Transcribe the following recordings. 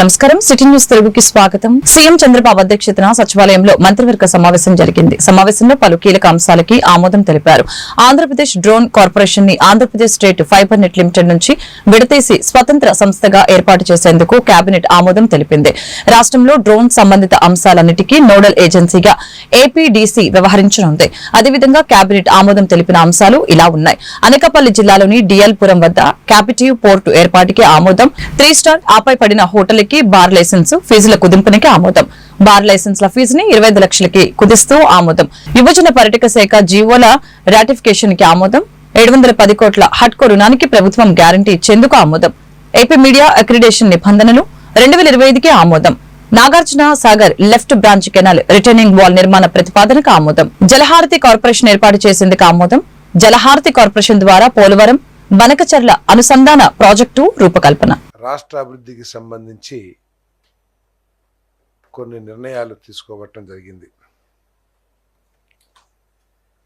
నమస్కారం. City news తెలుగుకి స్వాగతం. సీఎం చంద్రబాబు అధ్యక్షతన సచివాలయంలో మంత్రివర్గ సమావేశం జరిగింది. సమావేశంలో పలు కీలక అంశాలకి ఆమోదం తెలిపారు. Andhra Pradesh drone కార్పొరేషన్ని Andhra Pradesh state fibre net limited నుంచి విడతీసి స్వతంత్ర సంస్థగా ఏర్పాటు చేసేందుకు కేబినెట్ ఆమోదం తెలిపింది. రాష్ట్రంలో డ్రోన్ సంబంధిత అంశాలన్నిటికీ నోడల్ ఏజెన్సీగా ఏపీడీసీ వ్యవహరించనుంది. అదేవిధంగా కేబినెట్ ఆమోదం తెలిపిన అంశాలు ఇలా ఉన్నాయి. అనకాపల్లి జిల్లాలోని డిఎల్పురం వద్ద క్యాపిటివ్ పోర్టు ఏర్పాటుకి ఆమోదం. త్రీ స్టార్ ఆపై పడిన లక్షలకి బార్ లైసెన్స్ ఫీజుల కుదింపునికి ఆమోదం. బార్ లైసెన్స్ల ఫీజుని ఇరవై ఐదు లక్షలకి కుదిస్తూ ఆమోదం. యువజన పర్యటక శాఖ జీవోల రాటిఫికేషన్కి ఆమోదం. ఏడు వందల పది కోట్ల హట్కో రుణానికి ప్రభుత్వం గ్యారంటీ ఇచ్చేందుకు ఆమోదం. ఏపీ మీడియా అక్రిడేషన్ నిబంధనలు రెండు వేల ఇరవై ఐదుకి ఆమోదం. Nagarjuna Sagar left branch canal returning wall నిర్మాణ ప్రతిపాదనకు ఆమోదం. జలహారతి కార్పొరేషన్ ఏర్పాటు చేసేందుకు ఆమోదం. జలహారతి కార్పొరేషన్ ద్వారా పోలవరం బనకచర్ల అనుసంధాన ప్రాజెక్టు రూపకల్పన. రాష్ట్ర అభివృద్ధికి సంబంధించి కొన్ని నిర్ణయాలు తీసుకోవటం జరిగింది.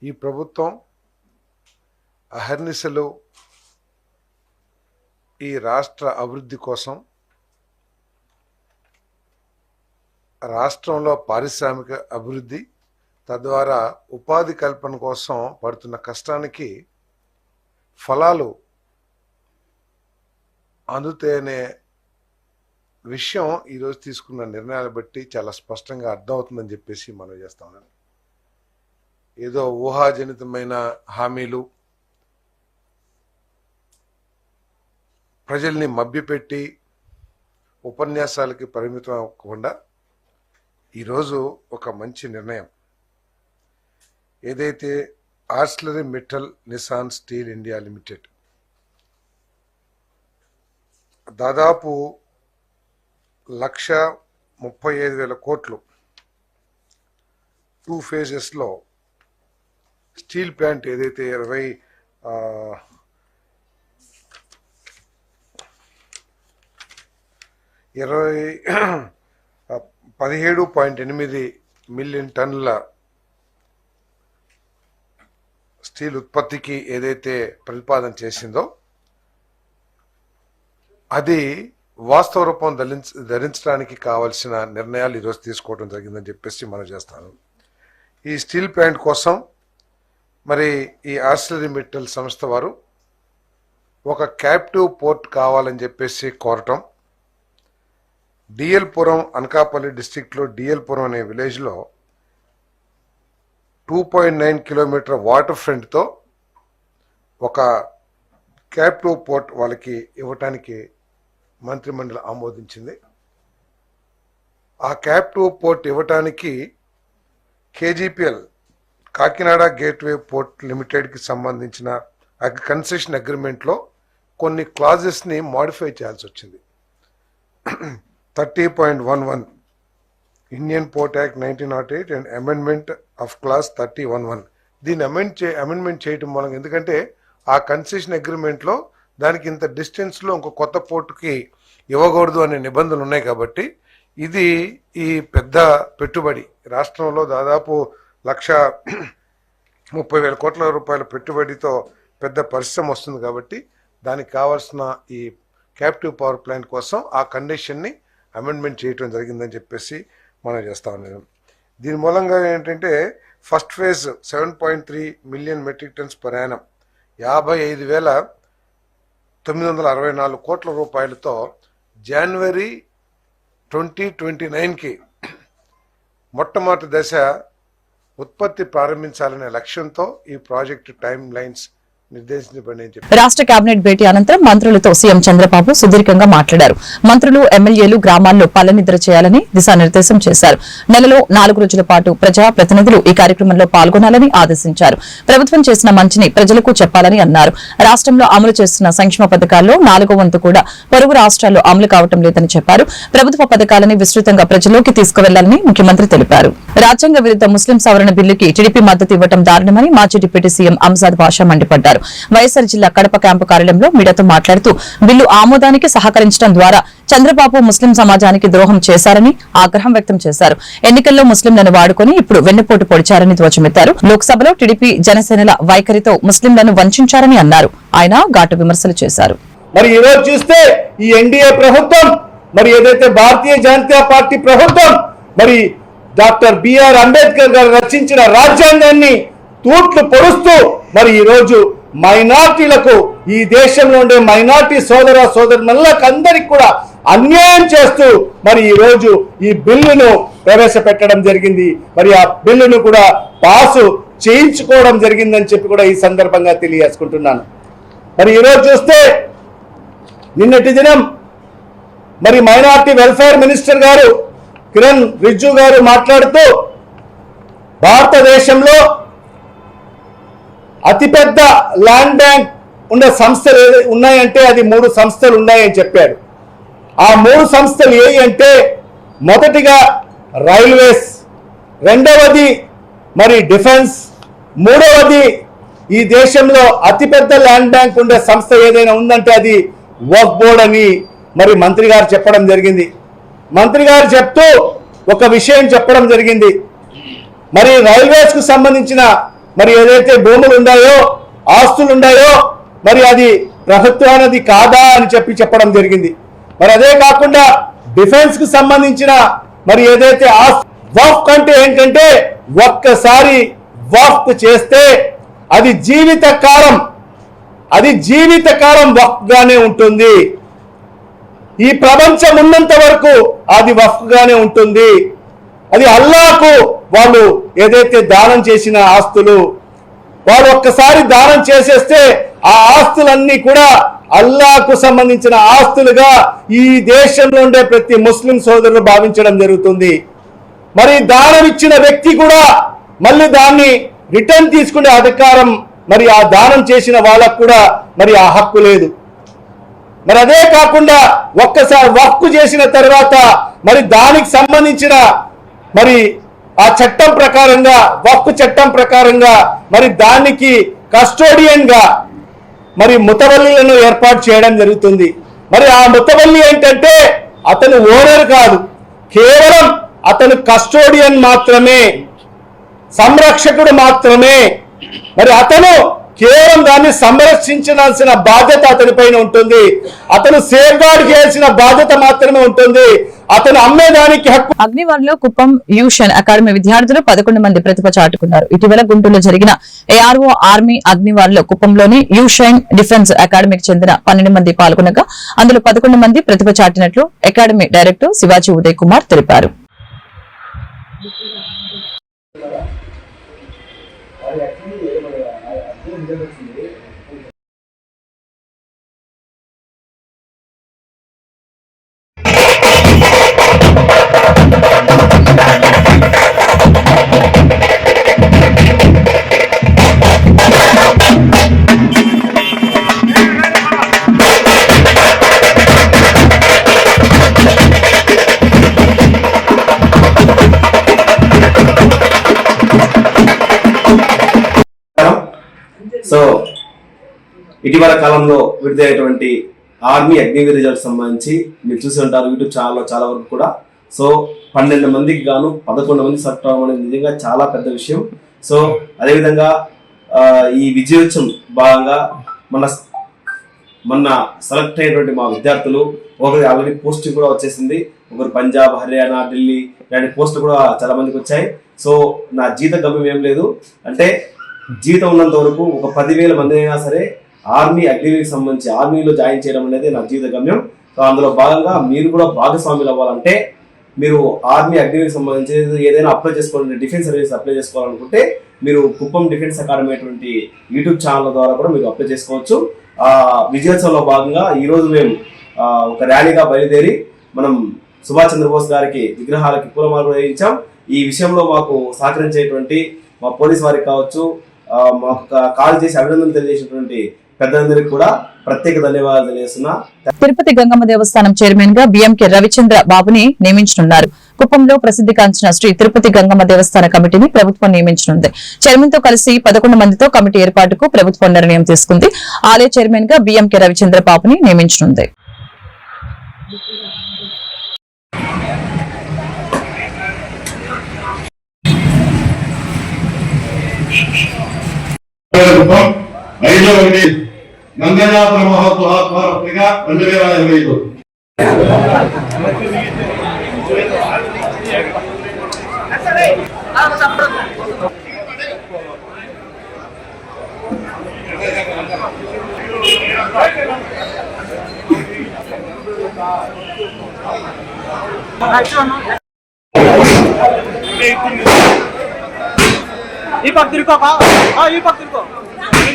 ఈ ప్రభుత్వం అహర్నిశలు ఈ రాష్ట్ర అభివృద్ధి కోసం రాష్ట్రంలో పారిశ్రామిక అభివృద్ధి తద్వారా ఉపాధి కల్పన కోసం పడుతున్న కష్టానికి ఫలాలు అందుతేనే విషయం ఈరోజు తీసుకున్న నిర్ణయాలు బట్టి చాలా స్పష్టంగా అర్థమవుతుందని చెప్పేసి మనం చేస్తామని ఏదో ఊహాజనితమైన హామీలు ప్రజల్ని మభ్యపెట్టి ఉపన్యాసాలకి పరిమితం అవ్వకుండా ఈరోజు ఒక మంచి నిర్ణయం. ఏదైతే Arcelor Mittal Nippon steel India limited దాదాపు లక్ష ముప్పై ఐదు వేల కోట్లు టూ ఫేజెస్లో స్టీల్ ప్లాంట్ ఏదైతే ఇరవై ఇరవై పదిహేడు పాయింట్ ఎనిమిది మిలియన్ టన్నుల స్టీల్ ఉత్పత్తికి ఏదైతే ప్రతిపాదన చేసిందో అది వాస్తవ రూపం ధరించ ధరించడానికి కావలసిన నిర్ణయాలు ఈరోజు తీసుకోవడం జరిగిందని చెప్పేసి మనం చేస్తాను. ఈ స్టీల్ ప్లాంట్ కోసం మరి ఈ ఆస్ట్రేలియన్ మెటల్ సంస్థ వారు ఒక క్యాప్టివ్ పోర్ట్ కావాలని చెప్పేసి కోరటం. డిఎల్ పురం అనకాపల్లి డిస్టిక్లో డిఎల్ పురం అనే విలేజ్లో two point nine kilometre water ఫ్రంట్తో ఒక క్యాప్టివ్ పోర్ట్ వాళ్ళకి ఇవ్వటానికి మంత్రిమండలి ఆమోదించింది. ఆ క్యాప్ టు పోర్ట్ ఇవ్వటానికి కేజీపీఎల్ కాకినాడ గేట్వే పోర్ట్ లిమిటెడ్కి సంబంధించిన కన్సెషన్ అగ్రిమెంట్లో కొన్ని క్లాజెస్ని మాడిఫై చేయాల్సి వచ్చింది thirty point one one Indian port act nineteen nought eight and amendment of clause thirty one one. దీన్ని అమెండ్ చే అమెండ్మెంట్ చేయటం మూలంగా ఎందుకంటే ఆ కన్సెషన్ అగ్రిమెంట్లో దానికి ఇంత డిస్టెన్స్లో ఇంకో కొత్త పోర్టుకి ఇవ్వకూడదు అనే నిబంధనలు ఉన్నాయి కాబట్టి ఇది ఈ పెద్ద పెట్టుబడి. రాష్ట్రంలో దాదాపు లక్ష ముప్పై వేల కోట్ల రూపాయల పెట్టుబడితో పెద్ద పరిశ్రమ వస్తుంది కాబట్టి దానికి కావాల్సిన ఈ క్యాప్టివ్ పవర్ ప్లాంట్ కోసం ఆ కండిషన్ని అమెండ్మెంట్ చేయటం జరిగిందని చెప్పేసి మనం చేస్తా ఉన్నాం. దీని మూలంగా ఏంటంటే first phase seven point three million metric tons per annum యాభై ఐదు వేల తొమ్మిది వందల అరవై నాలుగు కోట్ల రూపాయలతో జనవరి ట్వంటీ ట్వంటీ నైన్కి మొట్టమొదటి దశ ఉత్పత్తి ప్రారంభించాలనే లక్ష్యంతో ఈ ప్రాజెక్టు టైం లైన్స్ రాష్ట్ర కేబినెట్ భేటీ అనంతరం మంత్రులతో సీఎం చంద్రబాబు సుదీర్ఘంగా మాట్లాడారు. మంత్రులు ఎమ్మెల్యేలు గ్రామాల్లో పల్లనిద్ర చేయాలని దిశానిర్దేశం చేశారు. నెలలో నాలుగు రోజుల పాటు ప్రజా ప్రతినిధులు ఈ కార్యక్రమంలో పాల్గొనాలని ఆదేశించారు. ప్రభుత్వం చేసిన మంచిని ప్రజలకు చెప్పాలని అన్నారు. రాష్ట్రంలో అమలు చేస్తున్న సంక్షేమ పథకాల్లో నాలుగో వంతు కూడా పొరుగు రాష్ట్రాల్లో అమలు కావటం లేదని చెప్పారు. ప్రభుత్వ పథకాలని విస్తృతంగా ప్రజల్లోకి తీసుకువెళ్ళాలని ముఖ్యమంత్రి తెలిపారు. రాజ్యాంగ విరుద్ధ ముస్లిం సవరణ బిల్లుకి టీడీపీ మద్దతు ఇవ్వడం దారుణమని మాజీ డిప్యూటీ సీఎం అంజాద్ బాషా మండిపడ్డారు. వైఎస్సార్ జిల్లా కడప క్యాంపు కార్యాలయంలో మీడియాతో మాట్లాడుతూ బిల్లు ఆమోదానికి సహకరించడం ద్వారా చంద్రబాబు ముస్లిం సమాజానికి ద్రోహం చేశారని ఆగ్రహం వ్యక్తం చేశారు. ఎన్నికల్లో ముస్లింలను వాడుకొని ఇప్పుడు వెన్నుపోటు పొడిచారని ధ్వజమెత్తారు. లోక్సభలో టీడీపీ జనసేనల వైఖరితో ముస్లింలను వంచారని అన్నారు. ఆయన ఘాటు విమర్శలు చేశారు. మరి ఈరోజు చూస్తే ఈ ఎన్డీఏ ప్రభుత్వం మరి ఏదైతే భారతీయ జనతా పార్టీ ప్రభుత్వం మరి డాక్టర్ బిఆర్ అంబేద్కర్ గారు రచించిన రాజ్యాంగాన్ని తూట్లు పొడుస్తూ మరి రోజు మైనార్టీలకు ఈ దేశంలో ఉండే మైనార్టీ సోదర సోదరులకు అందరికి కూడా అన్యాయం చేస్తూ మరి ఈరోజు ఈ బిల్లును ప్రవేశపెట్టడం జరిగింది. మరి ఆ బిల్లును కూడా పాసు చేయించుకోవడం జరిగిందని చెప్పి కూడా ఈ సందర్భంగా తెలియజేసుకుంటున్నాను. మరి ఈరోజు చూస్తే నిన్నటి దినం మరి మైనార్టీ వెల్ఫేర్ మినిస్టర్ గారు కిరణ్ రిజ్జు గారు మాట్లాడుతూ భారతదేశంలో అతిపెద్ద ల్యాండ్ బ్యాంక్ ఉన్న సంస్థలు ఏది- ఉన్నాయంటే అది మూడు సంస్థలు ఉన్నాయని చెప్పారు ఆ మూడు సంస్థలు ఏవి అంటే మొదటిగా రైల్వేస్ రెండవది మరి డిఫెన్స్ మూడవది ఈ దేశంలో అతిపెద్ద ల్యాండ్ బ్యాంక్ ఉండే సంస్థ ఏదైనా ఉందంటే అది వర్క్ బోర్డ్ అని మరి మంత్రి గారు చెప్పడం జరిగింది. మంత్రి గారు చెప్తూ ఒక విషయం చెప్పడం జరిగింది. మరి రైల్వేస్కు సంబంధించిన మరి ఏదైతే భూములు ఉన్నాయో ఆస్తులు ఉన్నాయో మరి అది ప్రభుత్వానది కాదా అని చెప్పి చెప్పడం జరిగింది. మరి అదే కాకుండా డిఫెన్స్కు సంబంధించిన మరి ఏదైతే వఫ్ అంటే ఏంటంటే ఒక్కసారి వఫ్ చేస్తే అది జీవిత కాలం అది జీవిత కాలం గానే ఉంటుంది. ఈ ప్రపంచం ఉన్నంత వరకు అది వఫ్గానే ఉంటుంది. అది అల్లాకు వాళ్ళు ఏదైతే దానం చేసిన ఆస్తులు వాళ్ళు ఒక్కసారి దానం చేసేస్తే ఆ ఆస్తులన్నీ కూడా అల్లాకు సంబంధించిన ఆస్తులుగా ఈ దేశంలో ఉండే ప్రతి ముస్లిం సోదరులు భావించడం జరుగుతుంది. మరి దానం ఇచ్చిన వ్యక్తి కూడా మళ్ళీ దాన్ని రిటర్న్ తీసుకునే అధికారం మరి ఆ దానం చేసిన వాళ్ళకు కూడా మరి ఆ హక్కు లేదు. మరి అదే కాకుండా ఒక్కసారి వర్క్ చేసిన తర్వాత మరి దానికి సంబంధించిన మరి ఆ చట్టం ప్రకారంగా వక్కు చట్టం ప్రకారంగా మరి దానికి కస్టోడియన్గా మరి ముతవల్లిలను ఏర్పాటు చేయడం జరుగుతుంది. మరి ఆ ముతవల్లి ఏంటంటే అతను ఓనర్ కాదు. కేవలం అతను కస్టోడియన్ మాత్రమే సంరక్షకుడు మాత్రమే. మరి అతను కేవలం దాన్ని సంరక్షించాల్సిన బాధ్యత అతని పైన ఉంటుంది. అతను సేఫ్ గార్డ్ చేయాల్సిన బాధ్యత మాత్రమే ఉంటుంది. అతను అమ్మేదానికి హక్కు అగ్నివారిలో కుప్పం యూషన్ అకాడమీ విద్యార్థులు పదకొండు మంది ప్రతిభ చాటుకున్నారు. ఇటీవల గుంటూరులో జరిగిన ఏఆర్ఓ ఆర్మీ అగ్నివారిలో కుప్పంలోని యూషైన్ డిఫెన్స్ అకాడమీకి చెందిన పన్నెండు మంది పాల్గొనగా అందులో పదకొండు మంది ప్రతిభ చాటినట్లు అకాడమీ డైరెక్టర్ శివాజీ ఉదయ్ కుమార్ తెలిపారు. ఇటీవల కాలంలో విడుదలైనటువంటి ఆర్మీ అగ్నివీర్ రిజల్ట్ సంబంధించి మీరు చూసి ఉంటారు యూట్యూబ్ ఛానల్లో చాలా వరకు కూడా. సో పన్నెండు మందికి గాను పదకొండు మంది సెలెక్ట్ అవ్వడం అనేది నిజంగా చాలా పెద్ద విషయం. సో అదేవిధంగా ఈ విజయోత్సవం భాగంగా మన మొన్న సెలెక్ట్ అయినటువంటి మా విద్యార్థులు ఒకరి ఆల్రెడీ పోస్ట్ కూడా వచ్చేసింది. ఒకరు పంజాబ్ హర్యానా ఢిల్లీ ఇలాంటి పోస్టులు కూడా చాలా మందికి వచ్చాయి. సో నా జీత గమ్యం ఏం లేదు. అంటే జీతం ఉన్నంత వరకు ఒక పదివేల మంది అయినా సరే ఆర్మీ అగ్నివీకి సంబంధించి ఆర్మీలో జాయిన్ చేయడం అనేది నా జీవిత గమ్యం సో అందులో భాగంగా మీరు కూడా భాగస్వాములు అవ్వాలంటే మీరు ఆర్మీ అగ్నివీకి సంబంధించి ఏదైనా అప్లై చేసుకోవాలంటే డిఫెన్స్ సర్వీస్ అప్లై చేసుకోవాలనుకుంటే మీరు కుప్పం డిఫెన్స్ అకాడమీ అటువంటి యూట్యూబ్ ఛానల్ ద్వారా కూడా మీరు అప్లై చేసుకోవచ్చు. ఆ విజయోత్సవంలో భాగంగా ఈ రోజు మేము ఒక ర్యాలీగా బయలుదేరి మనం సుభాష్ చంద్రబోస్ గారికి విగ్రహాలకి పూలమాలు వేయించాం. ఈ విషయంలో మాకు సహకరించేటువంటి మా పోలీస్ వారికి కావచ్చు మాకు కాల్ చేసి అభినందనలు తెలియజేసినటువంటి పెద్దలందరికీ కూడా ప్రత్యేక ధన్యవాదాలు తెలియజేస్తున్నా. తిరుపతి గంగమ్మ దేవస్థానం చైర్మన్గా బిఎంకే రవిచంద్ర బాబుని నియమించనున్నారు. కుప్పంలో ప్రసిద్ధిగాంచిన శ్రీ తిరుపతి గంగమ్మ దేవస్థాన కమిటీని ప్రభుత్వం నియమించనుంది. చైర్మన్తో కలిసి పదకొండు మందితో కమిటీ ఏర్పాటుకు ప్రభుత్వం నిర్ణయం తీసుకుంది. ఆలయ చైర్మన్గా బిఎంకే రవిచంద్ర బాబుని నియమించనుంది. ప్రభుత్వం ఐదో ఒకటి గంగనాథ మహోత్సవాత్మరత్నగా రెండు వేల ఇరవై ఐదు ఈ పక్క తిరుకో ఈ పక్క తిరుకో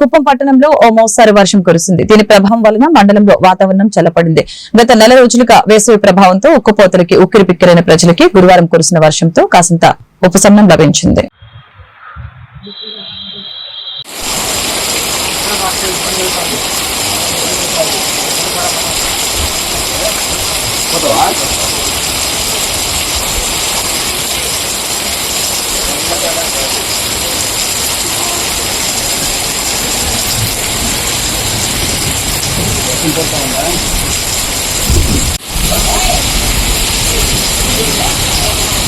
కుప్పం పట్టణంలో ఓ మోస్తారు వర్షం కురిసింది. దీని ప్రభావం వలన మండలంలో వాతావరణం చల్లపడింది గత నెల రోజులుగా వేసవి ప్రభావంతో ఉక్కుపోతలకి ఉక్కిరి పిక్కిరైన ప్రజలకి గురువారం కురిసిన వర్షంతో కాసింత ఉపశమనం లభించింది. importa mandar. Thank